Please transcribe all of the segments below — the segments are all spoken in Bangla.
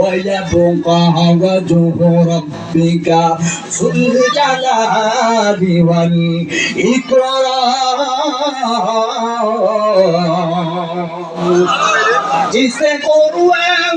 ويبقى وجه ربك ذو الجلال والإكرام जिसे قرآن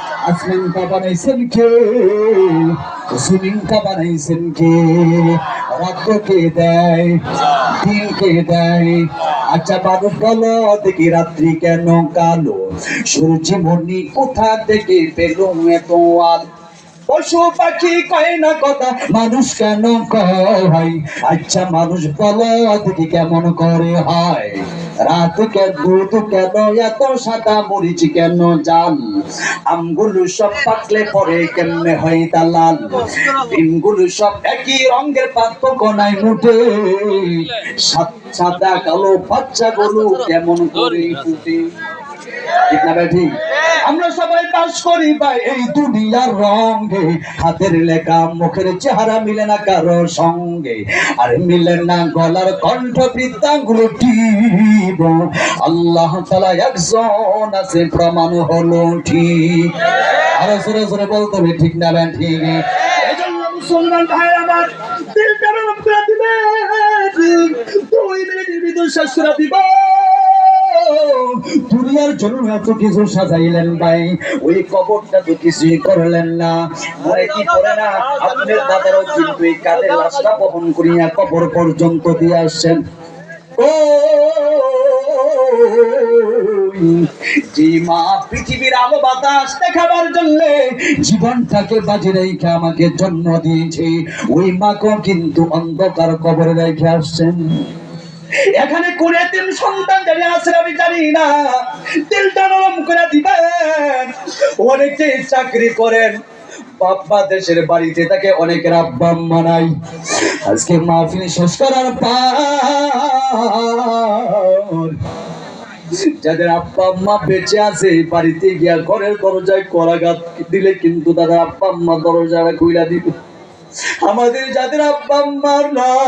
আসমানটা বানাইছেন কে? জমিনটা বানাইছেন কে? রাত্রকে দেয়? দিনকে দেয়? আচ্ছা মানুষ বলো, দেখি রাত্রি কেন কালো? সূর্যমণি কোথা থেকে পেলুম এত আলো পশু পাখি কয় না কথা? মানুষ কেন কয় আচ্ছা মানুষ বলো দেখি কেমন করে হয়? রাত কে দুধ কেন? এত সাদা মরিচ কেন জাল? আমগুলো সব পাকলে পরে কেমনে হয় তা লাল ডিমগুলো সব একই রঙের পার্থক্য নাই মুঠে। সাদা কালো বাচ্চা গরু কেমন করে ফুটে? ঠিক না ঠিক? আমরা সবাই বাস করি ভাই। এই দুনিয়ার রঙে হাতের লেখা মুখের চেহারা মিলে না কারও সঙ্গে। আর মিলে না গলার কণ্ঠ বৃদ্ধাঙ্গুলো টিব। আল্লাহ তালা একজন আছে প্রমাণ হলো ঠিক। আরও জোরে জোরে বলতে হবে ঠিক না ঠিক? এজন্য মুসলমান ভাই আমার দিলটা নরম করে দিবে দুই মিনিটের ভিতর শেষ করে দিব। দুনিয়ার জন্য এত কিছু সাজাইলেন ভাই। ওই কবরটা তো কিছুই করলেন না। মনে কি করে না? আপনার দাদারও কিন্তু এই কাদের লাশটা বহন করিয়া কবর পর্যন্ত দিয়ে আসছেন? ও জীবনটাকে বাজি রেখে আমাকে জন্ম দিয়েছে, ওই মাকে কিন্তু অন্ধকার কবরে রেখে আসছেন। এখানে কোন তিন সন্তান জানি আছে আমি জানি না। দিলটা নরম করে দিবেন। অনেকে চাকরি করেন বাপ্পা দেশের বাড়িতে তাকে অনেকের আব্বা নাই। আজকে মাহফিল শেষ করার পর যাদের আব্বা আম্মা বেঁচে আছে, বাড়িতে গিয়া ঘরের দরজায় করাঘাত দিলে কিন্তু তাদের আব্বা আম্মা দরজাটা খুইলা দিবে। আমাদের যাদের আব্বা আম্মার নাই,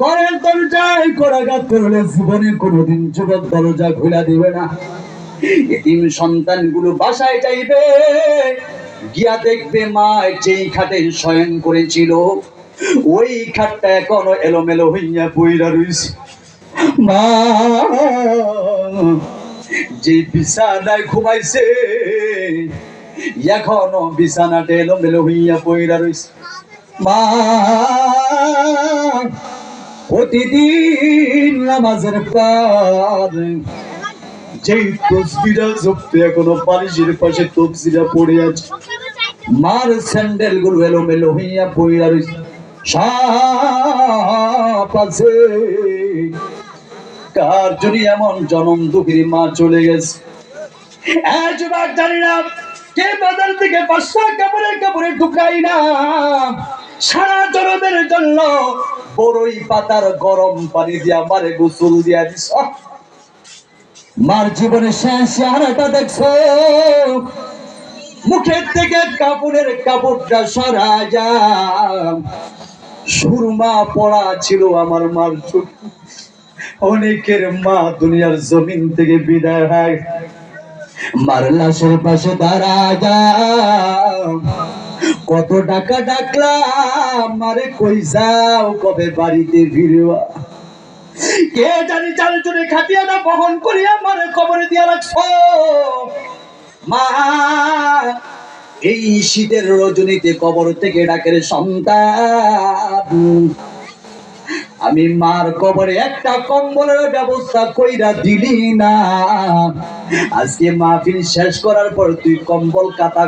ঘরের দরজায় করাঘাত করলে জীবনে কোনোদিন যুবক দরজা খুলা দিবে না। এতিম সন্তানগুলো বাসায় যাইবে, গিয়া দেখবে মা যেই খাটে শয়ন করেছিল, ওই খাটটা এখনও এলোমেলো হইয়া বইরা রইছে। মা, যে বিছানায় ঘুমাইছে এখনও বিছানাটা এলোমেলো হইয়া পইরা রইছে। মা, প্রতিদিন নামাজের পর যেই তসবিরা জপতে এখনও বালিশের পাশে তসবিরা পড়ে আছে, মার স্যান্ডেলগুলো এলোমেলো হইয়া পইরা রইছে। সাপ আছে। কার জন্য এমন জনম দুঃখী মা চলে গেছে? যুবক জানি না কে বাজার থেকে পাঁচশো কাপড়ে কাপড়ে ঢুকাই না সারা জনমের জন্য বড়ই পাতার গরম পানি দিয়া মারে গোসল দিয়া দিস। মার জীবনের শেষ চেহারাটা দেখছ? মুখের থেকে কাপড়ের কাপড়টা সরা যা সুরমা পড়া ছিল আমার মার চোখ। অনেকের মা দুনিয়ার জমিন থেকে বিদায় হয়। মার লাশের পাশে দাঁড়া কত টাকা ডাকলাম মারে কই যাও, কবে বাড়িতে ফিরবা? কে জানি জনে খাটিয়াটা বহন করি আমার কবরে দিয়া রাখছো? মা, এই শীতের রজনীতে কবর থেকে ডাকের সন্তান আমি মার কবরে একটা কম্বলের ব্যবস্থা কইরা দিলি না। আজকে মাহফিল শেষ করার পর তুই কম্বল কাতা